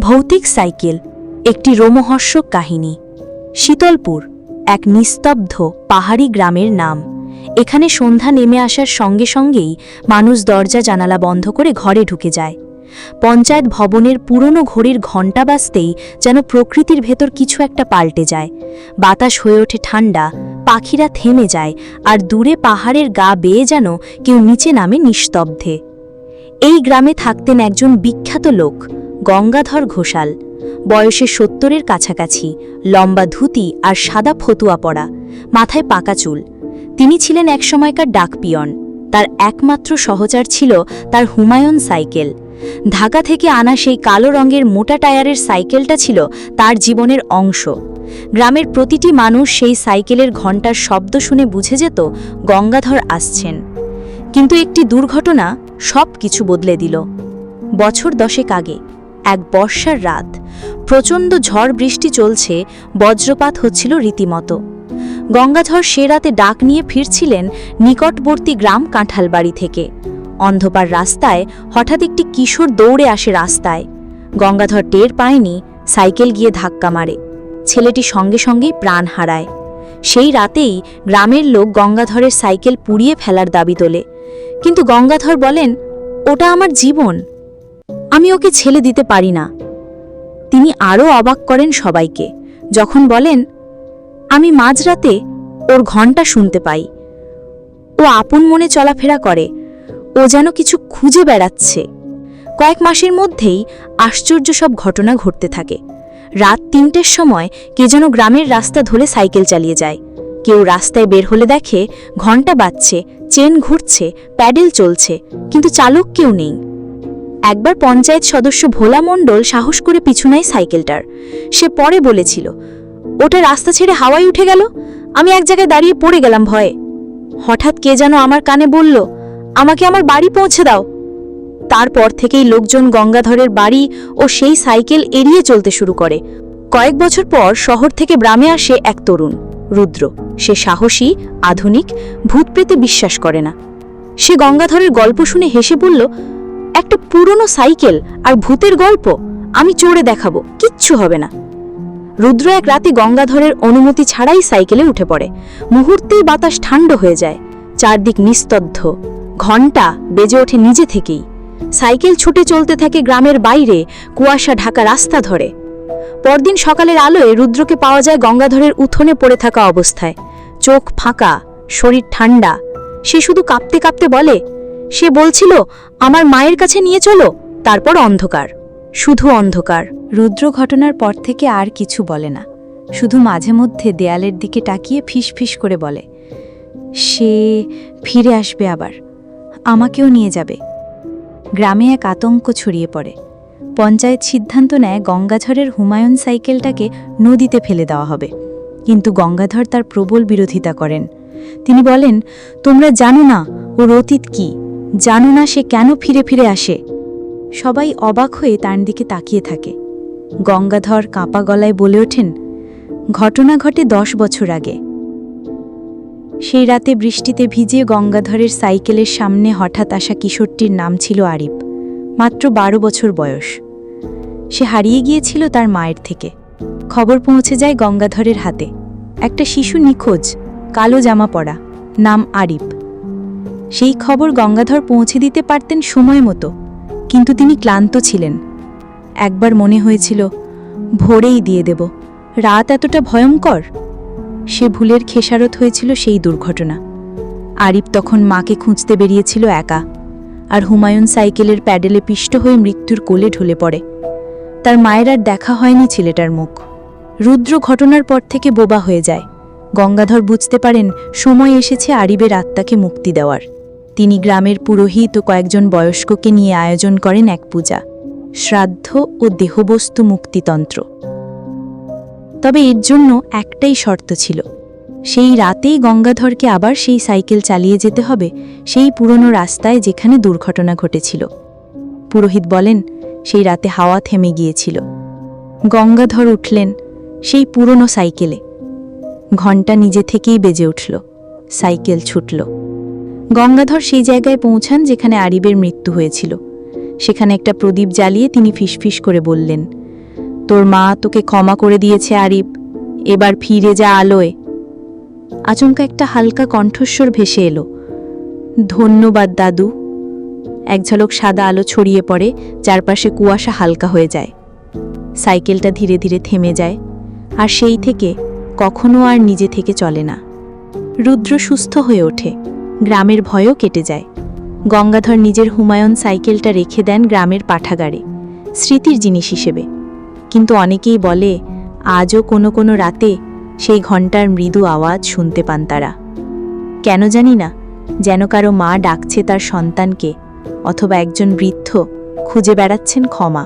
ভৌতিক সাইকেল, একটি রোমহর্ষক কাহিনী। শীতলপুর, এক নিস্তব্ধ পাহাড়ি গ্রামের নাম। এখানে সন্ধ্যা নেমে আসার সঙ্গে সঙ্গেই মানুষ দরজা জানালা বন্ধ করে ঘরে ঢুকে যায়। পঞ্চায়েত ভবনের পুরনো ঘড়ির ঘণ্টা বাজতেই যেন প্রকৃতির ভেতর কিছু একটা পাল্টে যায়। বাতাস হয়ে ওঠে ঠান্ডা, পাখিরা থেমে যায়, আর দূরে পাহাড়ের গা বেয়ে যেন কেউ নিচে নামে নিস্তব্ধে। এই গ্রামে থাকতেন একজন বিখ্যাত লোক গঙ্গাধর ঘোষাল। বয়সে সত্তরের কাছাকাছি, লম্বা ধুতি আর সাদা ফতুয়া পরা, মাথায় পাকা চুল। তিনি ছিলেন একসময়কার ডাকপিয়ন তার একমাত্র সহচার ছিল তার হুমায়ুন সাইকেল। ঢাকা থেকে আনা সেই কালো রঙের মোটা টায়ারের সাইকেলটা ছিল তার জীবনের অংশ। গ্রামের প্রতিটি মানুষ সেই সাইকেলের ঘণ্টার শব্দ শুনে বুঝে যেত গঙ্গাধর আসছেন। কিন্তু একটি দুর্ঘটনা সব কিছু বদলে দিল। বছর দশেক আগে এক বর্ষার রাত। প্রচণ্ড ঝড় বৃষ্টি চলছে, বজ্রপাত হচ্ছিল রীতিমতো। গঙ্গাধর সে রাতে ডাক নিয়ে ফিরছিলেন নিকটবর্তী গ্রাম কাঁঠালবাড়ি থেকে। অন্ধকার রাস্তায় হঠাৎ একটি কিশোর দৌড়ে আসে রাস্তায়। গঙ্গাধর টের পায়নি, সাইকেল গিয়ে ধাক্কা মারে। ছেলেটি সঙ্গে সঙ্গেই প্রাণ হারায়। সেই রাতেই গ্রামের লোক গঙ্গাধরের সাইকেল পুড়িয়ে ফেলার দাবি তোলে। কিন্তু গঙ্গাধর বলেন, ওটা আমার জীবন। আমি ওকে ছেলে দিতে পারি না। তিনি আরও অবাক করেন সবাইকে, যখন বলেন, আমি মাঝরাতে ওর ঘণ্টা শুনতে পাই। ও আপন মনে চলাফেরা করে। ও যেন কিছু খুঁজে বেড়াচ্ছে। কয়েক মাসের মধ্যেই আশ্চর্য সব ঘটনা ঘটতে থাকে। রাত তিনটের সময় কে যেন গ্রামের রাস্তা ধরে সাইকেল চালিয়ে যায়। কেউ রাস্তায় বের হলে দেখে ঘণ্টা বাজছে, চেন ঘুরছে, প্যাডেল চলছে, কিন্তু চালক কেউ নেই। একবার পঞ্চায়েত সদস্য ভোলা মণ্ডল সাহস করে পিছু নেয় সাইকেলটার। সে পরে বলেছিল, ওটা রাস্তা ছেড়ে হাওয়ায় উঠে গেল? আমি এক জায়গায় দাঁড়িয়ে পড়ে গেলাম ভয়ে। হঠাৎ কে যেন আমার কানে বলল, আমাকে আমার বাড়ি পৌঁছে দাও। তারপর থেকেই লোকজন গঙ্গাধরের বাড়ি ও সেই সাইকেল এড়িয়ে চলতে শুরু করে। কয়েক বছর পর শহর থেকে গ্রামে আসে এক তরুণ, রুদ্র। সে সাহসী, আধুনিক, ভূতপ্রেতে বিশ্বাস করে না। সে গঙ্গাধরের গল্প শুনে হেসে বলল একটা পুরনো সাইকেল আর ভূতের গল্প। আমি চড়ে দেখাবো, কিচ্ছু হবে না। রুদ্র এক রাতে গঙ্গাধরের অনুমতি ছাড়াই সাইকেলে উঠে পড়ে। মুহূর্তেই বাতাস ঠান্ড হয়ে যায়, চারদিক নিস্তব্ধ। ঘণ্টা বেজে ওঠে নিজে থেকেই। সাইকেল ছুটে চলতে থাকে গ্রামের বাইরে, কুয়াশা ঢাকা রাস্তা ধরে। পরদিন সকালের আলোয় রুদ্রকে পাওয়া যায় গঙ্গাধরের উঠোনে পড়ে থাকা অবস্থায়। চোখ ফাঁকা, শরীর ঠান্ডা। সে শুধু কাঁপতে কাঁপতে বলে সে বলছিল, আমার মায়ের কাছে নিয়ে চলো। তারপর অন্ধকার, শুধু অন্ধকার। রুদ্র ঘটনার পর থেকে আর কিছু বলে না, শুধু মাঝে মধ্যে দেয়ালের দিকে তাকিয়ে ফিস ফিস করে বলে, সে ফিরে আসবে আবার, আমাকেও নিয়ে যাবে। গ্রামে এক আতঙ্ক ছড়িয়ে পড়ে। পঞ্চায়েত সিদ্ধান্ত নেয় গঙ্গাধরের হুমায়ুন সাইকেলটাকে নদীতে ফেলে দেওয়া হবে। কিন্তু গঙ্গাধর তার প্রবল বিরোধিতা করেন। তিনি বলেন, তোমরা জানো না ওর অতীত কি? জানো না সে কেন ফিরে ফিরে আসে? সবাই অবাক হয়ে তার দিকে তাকিয়ে থাকে। গঙ্গাধর কাঁপা গলায় বলে ওঠেন, ঘটনা ঘটে দশ বছর আগে। সেই রাতে বৃষ্টিতে ভিজে গঙ্গাধরের সাইকেলের সামনে হঠাৎ আসা কিশোরটির নাম ছিল আরিফ, মাত্র বারো বছর বয়স। সে হারিয়ে গিয়েছিল তার মায়ের থেকে। খবর পৌঁছে যায় গঙ্গাধরের হাতে। একটা শিশু নিখোঁজ, কালো জামা পরা, নাম আরিফ। সেই খবর গঙ্গাধর পৌঁছে দিতে পারতেন সময় মতো, কিন্তু তিনি ক্লান্ত ছিলেন। একবার মনে হয়েছিল, ভোরেই দিয়ে দেব, রাত এতটা ভয়ঙ্কর? সে ভুলের খেসারত হয়েছিল সেই দুর্ঘটনা। আরিফ তখন মাকে খুঁজতে বেরিয়েছিল একা, আর হুমায়ুন সাইকেলের প্যাডেলে পিষ্ট হয়ে মৃত্যুর কোলে ঢলে পড়ে। তার মায়ের আর দেখা হয়নি ছেলেটার মুখ। রুদ্র ঘটনার পর থেকে বোবা হয়ে যায়। গঙ্গাধর বুঝতে পারেন, সময় এসেছে আরিবের আত্মাকে মুক্তি দেওয়ার। তিনি গ্রামের পুরোহিত ও কয়েকজন বয়স্ককে নিয়ে আয়োজন করেন এক পূজা, শ্রাদ্ধ ও দেহবস্তু মুক্তিতন্ত্র। তবে এর জন্য একটাই শর্ত ছিল, সেই রাতেই গঙ্গাধরকে আবার সেই সাইকেল চালিয়ে যেতে হবে সেই পুরনো রাস্তায় যেখানে দুর্ঘটনা ঘটেছিল। পুরোহিত বলেন, সেই রাতে হাওয়া থেমে গিয়েছিল। গঙ্গাধর উঠলেন সেই পুরনো সাইকেলে। ঘণ্টা নিজে থেকেই বেজে উঠল, সাইকেল ছুটল। গঙ্গাধর সেই জায়গায় পৌঁছান যেখানে আরিবের মৃত্যু হয়েছিল। সেখানে একটা প্রদীপ জ্বালিয়ে তিনি ফিসফিস করে বললেন, তোর মা তোকে ক্ষমা করে দিয়েছে, আরিব। এবার ফিরে যা আলোয়। আচমকা একটা হালকা কণ্ঠস্বর ভেসে এলো, ধন্যবাদ, দাদু। এক ঝলক সাদা আলো ছড়িয়ে পড়ে, চারপাশে কুয়াশা হালকা হয়ে যায়। সাইকেলটা ধীরে ধীরে থেমে যায়, আর সেই থেকে কখনো আর নিজে থেকে চলে না। রুদ্র সুস্থ হয়ে ওঠে। গ্রামের ভয়ও কেটে যায়। গঙ্গাধর নিজের হুমায়ুন সাইকেলটা রেখে দেন গ্রামের পাঠাগারে, স্মৃতির জিনিস হিসেবে। কিন্তু অনেকেই বলে, আজও কোনো কোনো রাতে সেই ঘণ্টার মৃদু আওয়াজ শুনতে পান তারা। কেন জানি না, যেন কারও মা ডাকছে তার সন্তানকে, অথবা একজন বৃদ্ধ খুঁজে বেড়াচ্ছেন ক্ষমা।